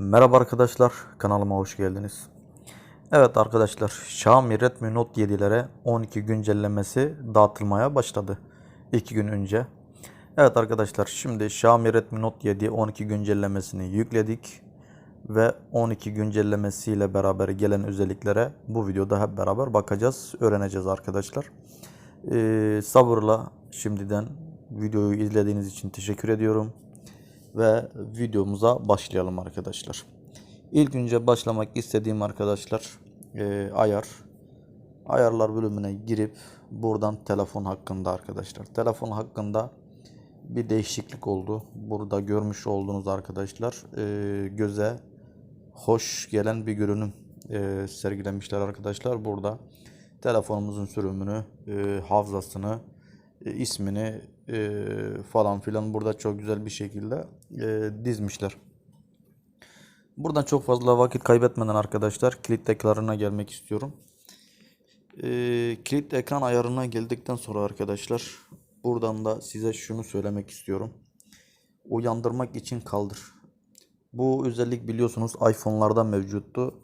Merhaba arkadaşlar, kanalıma hoş geldiniz. Evet arkadaşlar, Xiaomi Redmi Note 7'lere 12 güncellemesi dağıtılmaya başladı. 2 gün önce. Evet arkadaşlar, şimdi Xiaomi Redmi Note 7 12 güncellemesini yükledik. Ve 12 güncellemesiyle beraber gelen özelliklere bu videoda hep beraber bakacağız, öğreneceğiz arkadaşlar. Ee, sabırla şimdiden videoyu izlediğiniz için teşekkür ediyorum ve videomuza başlayalım arkadaşlar. İlk önce başlamak istediğim arkadaşlar e, ayar. Ayarlar bölümüne girip buradan telefon hakkında arkadaşlar. Telefon hakkında bir değişiklik oldu. Burada görmüş olduğunuz arkadaşlar e, göze hoş gelen bir görünüm e, sergilemişler arkadaşlar. Burada telefonumuzun sürümünü, e, hafızasını, e, ismini e, falan filan burada çok güzel bir şekilde e, dizmişler. Buradan çok fazla vakit kaybetmeden arkadaşlar kilit ekranına gelmek istiyorum. E, kilit ekran ayarına geldikten sonra arkadaşlar buradan da size şunu söylemek istiyorum. Uyandırmak için kaldır. Bu özellik biliyorsunuz iPhone'larda mevcuttu.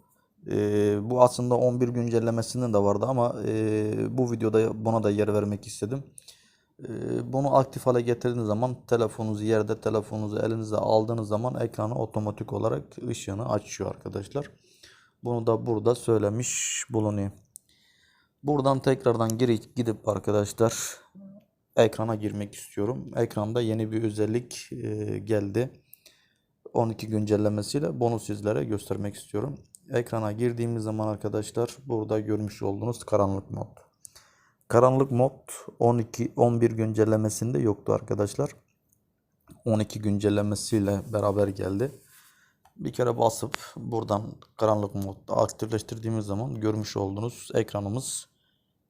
Ee, bu aslında 11 güncellemesinde de vardı ama e, bu videoda buna da yer vermek istedim. Ee, bunu aktif hale getirdiğiniz zaman telefonunuzu yerde telefonunuzu elinize aldığınız zaman ekranı otomatik olarak ışığını açıyor arkadaşlar. Bunu da burada söylemiş bulunuyor. Buradan tekrardan geri gidip arkadaşlar ekrana girmek istiyorum. Ekranda yeni bir özellik e, geldi. 12 güncellemesiyle bunu sizlere göstermek istiyorum. Ekrana girdiğimiz zaman arkadaşlar burada görmüş olduğunuz karanlık mod. Karanlık mod 12 11 güncellemesinde yoktu arkadaşlar. 12 güncellemesiyle beraber geldi. Bir kere basıp buradan karanlık modda aktifleştirdiğimiz zaman görmüş olduğunuz ekranımız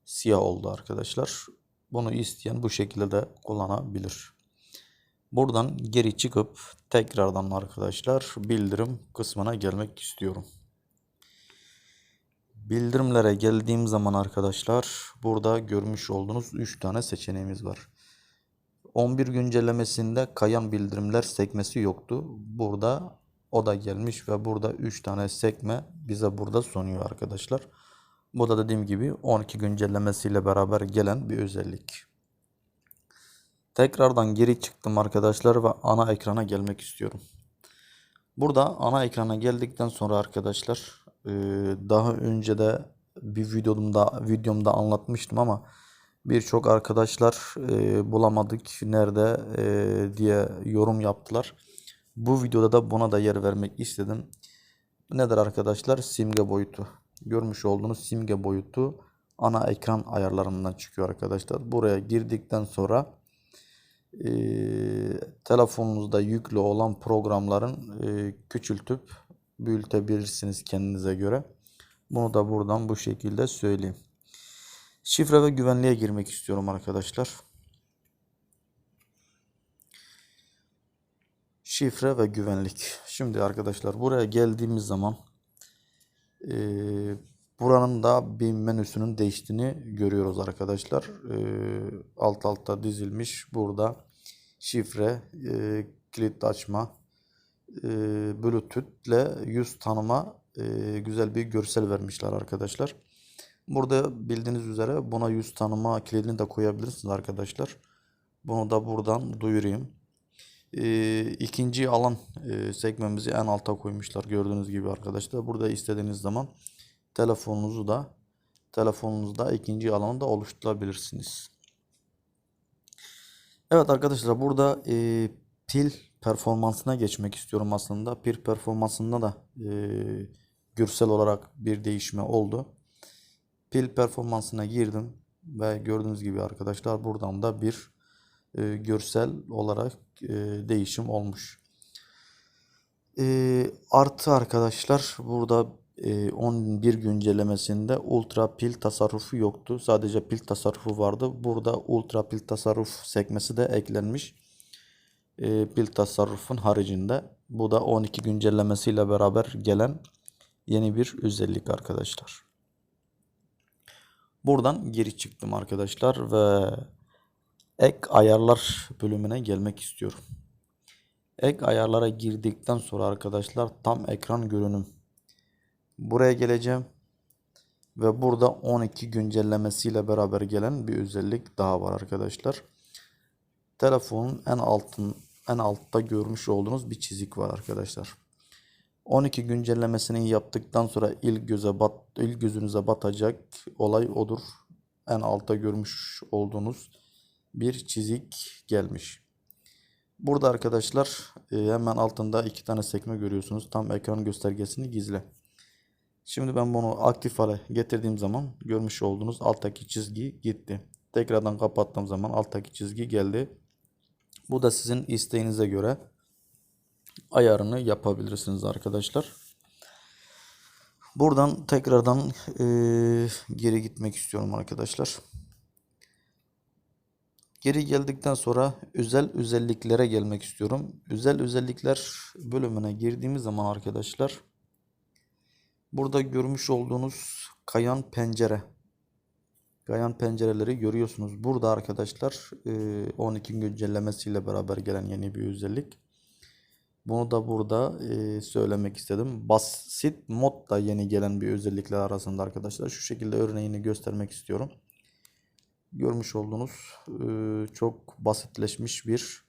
siyah oldu arkadaşlar. Bunu isteyen bu şekilde de kullanabilir. Buradan geri çıkıp tekrardan arkadaşlar bildirim kısmına gelmek istiyorum. Bildirimlere geldiğim zaman arkadaşlar burada görmüş olduğunuz 3 tane seçeneğimiz var. 11 güncellemesinde kayan bildirimler sekmesi yoktu. Burada o da gelmiş ve burada 3 tane sekme bize burada sunuyor arkadaşlar. Bu da dediğim gibi 12 güncellemesiyle beraber gelen bir özellik. Tekrardan geri çıktım arkadaşlar ve ana ekrana gelmek istiyorum. Burada ana ekrana geldikten sonra arkadaşlar daha önce de bir videomda videomda anlatmıştım ama birçok arkadaşlar e, bulamadık nerede e, diye yorum yaptılar. Bu videoda da buna da yer vermek istedim. Nedir arkadaşlar? Simge boyutu. Görmüş olduğunuz simge boyutu ana ekran ayarlarından çıkıyor arkadaşlar. Buraya girdikten sonra e, telefonunuzda yüklü olan programların e, küçültüp büyütebilirsiniz kendinize göre. Bunu da buradan bu şekilde söyleyeyim. Şifre ve güvenliğe girmek istiyorum arkadaşlar. Şifre ve güvenlik. Şimdi arkadaşlar buraya geldiğimiz zaman e, buranın da bir menüsünün değiştiğini görüyoruz arkadaşlar. E, alt alta dizilmiş burada şifre, e, kilit açma, e, Bluetooth ile yüz tanıma e, güzel bir görsel vermişler arkadaşlar. Burada bildiğiniz üzere buna yüz tanıma kilidini de koyabilirsiniz arkadaşlar. Bunu da buradan duyurayım. E, ikinci alan e, sekmemizi en alta koymuşlar gördüğünüz gibi arkadaşlar. Burada istediğiniz zaman telefonunuzu da telefonunuzda ikinci alanı da oluşturabilirsiniz. Evet arkadaşlar burada e, pil performansına geçmek istiyorum aslında. Pil performansında da e, görsel olarak bir değişme oldu. Pil performansına girdim ve gördüğünüz gibi arkadaşlar buradan da bir e, görsel olarak e, değişim olmuş. E, artı arkadaşlar burada 11 güncellemesinde ultra pil tasarrufu yoktu. Sadece pil tasarrufu vardı. Burada ultra pil tasarruf sekmesi de eklenmiş. Pil tasarrufun haricinde. Bu da 12 güncellemesiyle beraber gelen yeni bir özellik arkadaşlar. Buradan geri çıktım arkadaşlar ve ek ayarlar bölümüne gelmek istiyorum. Ek ayarlara girdikten sonra arkadaşlar tam ekran görünüm. Buraya geleceğim. Ve burada 12 güncellemesiyle beraber gelen bir özellik daha var arkadaşlar. Telefonun en altın en altta görmüş olduğunuz bir çizik var arkadaşlar. 12 güncellemesini yaptıktan sonra ilk göze bat ilk gözünüze batacak olay odur. En altta görmüş olduğunuz bir çizik gelmiş. Burada arkadaşlar e, hemen altında iki tane sekme görüyorsunuz. Tam ekran göstergesini gizle. Şimdi ben bunu aktif hale getirdiğim zaman görmüş olduğunuz alttaki çizgi gitti. Tekrardan kapattığım zaman alttaki çizgi geldi. Bu da sizin isteğinize göre ayarını yapabilirsiniz arkadaşlar. Buradan tekrardan eee, geri gitmek istiyorum arkadaşlar. Geri geldikten sonra özel özelliklere gelmek istiyorum. Özel özellikler bölümüne girdiğimiz zaman arkadaşlar burada görmüş olduğunuz kayan pencere kayan pencereleri görüyorsunuz. Burada arkadaşlar eee, 12 güncellemesiyle beraber gelen yeni bir özellik. Bunu da burada eee, söylemek istedim. Basit mod da yeni gelen bir özellikler arasında arkadaşlar. Şu şekilde örneğini göstermek istiyorum. Görmüş olduğunuz eee, çok basitleşmiş bir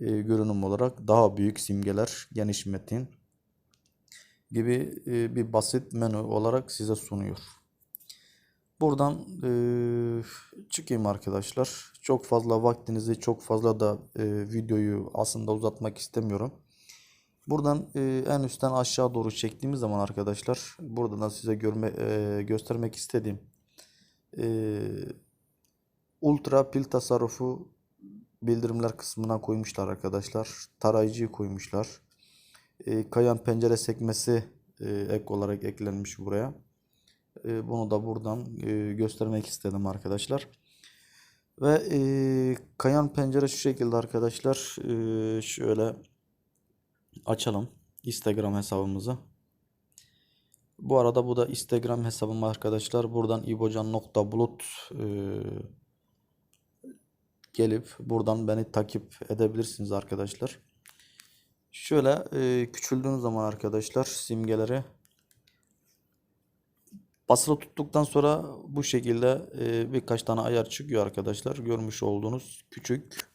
görünüm olarak daha büyük simgeler, geniş metin gibi bir basit menü olarak size sunuyor. Buradan eee, çıkayım arkadaşlar. Çok fazla vaktinizi, çok fazla da eee, videoyu aslında uzatmak istemiyorum. Buradan eee, en üstten aşağı doğru çektiğimiz zaman arkadaşlar, burada da size görme, eee, göstermek istediğim eee, ultra pil tasarrufu bildirimler kısmına koymuşlar arkadaşlar. Tarayıcıyı koymuşlar. Eee, kayan pencere sekmesi eee, ek olarak eklenmiş buraya. E, Bunu da buradan e, göstermek istedim arkadaşlar. Ve e, kayan pencere şu şekilde arkadaşlar. E, şöyle açalım Instagram hesabımızı. Bu arada bu da Instagram hesabım arkadaşlar. Buradan ibocan.bulut e, gelip buradan beni takip edebilirsiniz arkadaşlar. Şöyle e, küçüldüğünüz zaman arkadaşlar simgeleri Basılı tuttuktan sonra bu şekilde e, birkaç tane ayar çıkıyor arkadaşlar. Görmüş olduğunuz küçük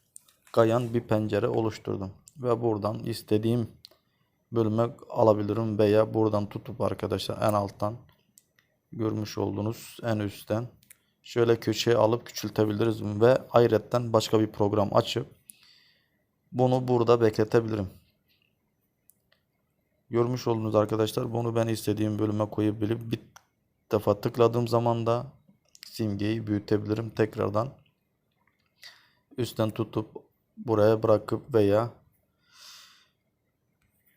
kayan bir pencere oluşturdum. Ve buradan istediğim bölüme alabilirim veya buradan tutup arkadaşlar en alttan görmüş olduğunuz en üstten şöyle köşeye alıp küçültebiliriz ve ayrıca başka bir program açıp bunu burada bekletebilirim. Görmüş olduğunuz arkadaşlar bunu ben istediğim bölüme koyabilip bir defa tıkladığım zaman da simgeyi büyütebilirim tekrardan. Üstten tutup buraya bırakıp veya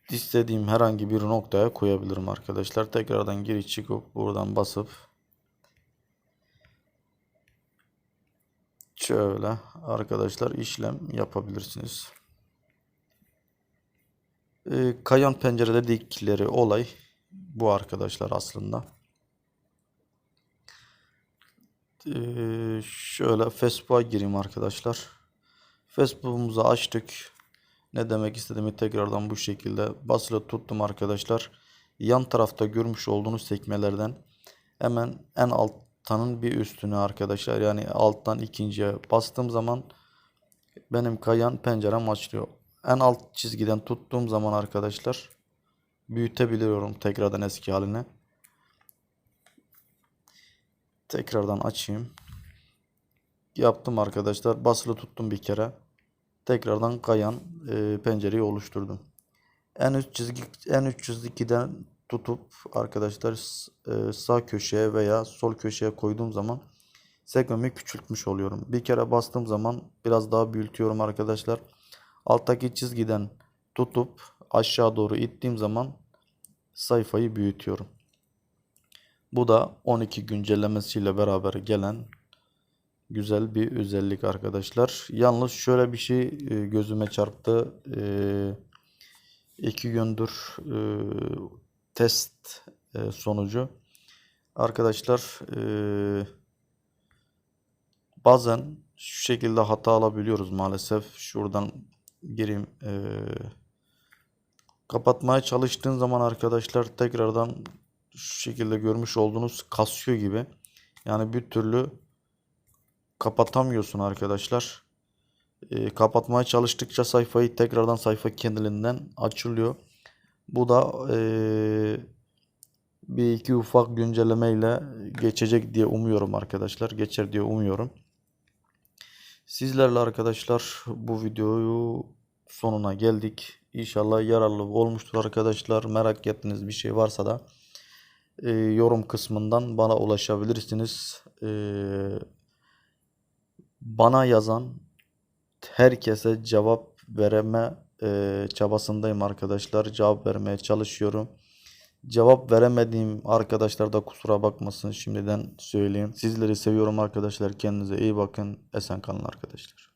istediğim herhangi bir noktaya koyabilirim arkadaşlar. Tekrardan geri çıkıp buradan basıp şöyle arkadaşlar işlem yapabilirsiniz. Ee, kayan pencerede dikleri olay bu arkadaşlar aslında. Şöyle Facebook'a gireyim arkadaşlar. Facebook'umuzu açtık. Ne demek istediğimi tekrardan bu şekilde basılı tuttum arkadaşlar. Yan tarafta görmüş olduğunuz sekmelerden hemen en alttanın bir üstüne arkadaşlar. Yani alttan ikinciye bastığım zaman benim kayan pencerem açılıyor. En alt çizgiden tuttuğum zaman arkadaşlar büyütebiliyorum tekrardan eski haline. Tekrardan açayım. Yaptım arkadaşlar. Basılı tuttum bir kere. Tekrardan kayan e, pencereyi oluşturdum. En üst çizgi en üst çizgiden tutup arkadaşlar e, sağ köşeye veya sol köşeye koyduğum zaman sekmemi küçültmüş oluyorum. Bir kere bastığım zaman biraz daha büyütüyorum arkadaşlar. Alttaki çizgiden tutup aşağı doğru ittiğim zaman sayfayı büyütüyorum. Bu da 12 güncellemesiyle beraber gelen güzel bir özellik arkadaşlar. Yalnız şöyle bir şey e, gözüme çarptı. E, iki gündür e, test sonucu. Arkadaşlar bazen şu şekilde hata alabiliyoruz maalesef. Şuradan gireyim. Kapatmaya çalıştığın zaman arkadaşlar tekrardan şu şekilde görmüş olduğunuz kasıyor gibi. Yani bir türlü kapatamıyorsun arkadaşlar. Ee, kapatmaya çalıştıkça sayfayı tekrardan sayfa kendiliğinden açılıyor. Bu da ee, bir iki ufak güncellemeyle geçecek diye umuyorum arkadaşlar. Geçer diye umuyorum. Sizlerle arkadaşlar bu videoyu sonuna geldik. İnşallah yararlı olmuştur arkadaşlar. Merak ettiğiniz bir şey varsa da e, yorum kısmından bana ulaşabilirsiniz. E, bana yazan herkese cevap vereme e, çabasındayım arkadaşlar. Cevap vermeye çalışıyorum. Cevap veremediğim arkadaşlar da kusura bakmasın şimdiden söyleyeyim. Sizleri seviyorum arkadaşlar. Kendinize iyi bakın. Esen kalın arkadaşlar.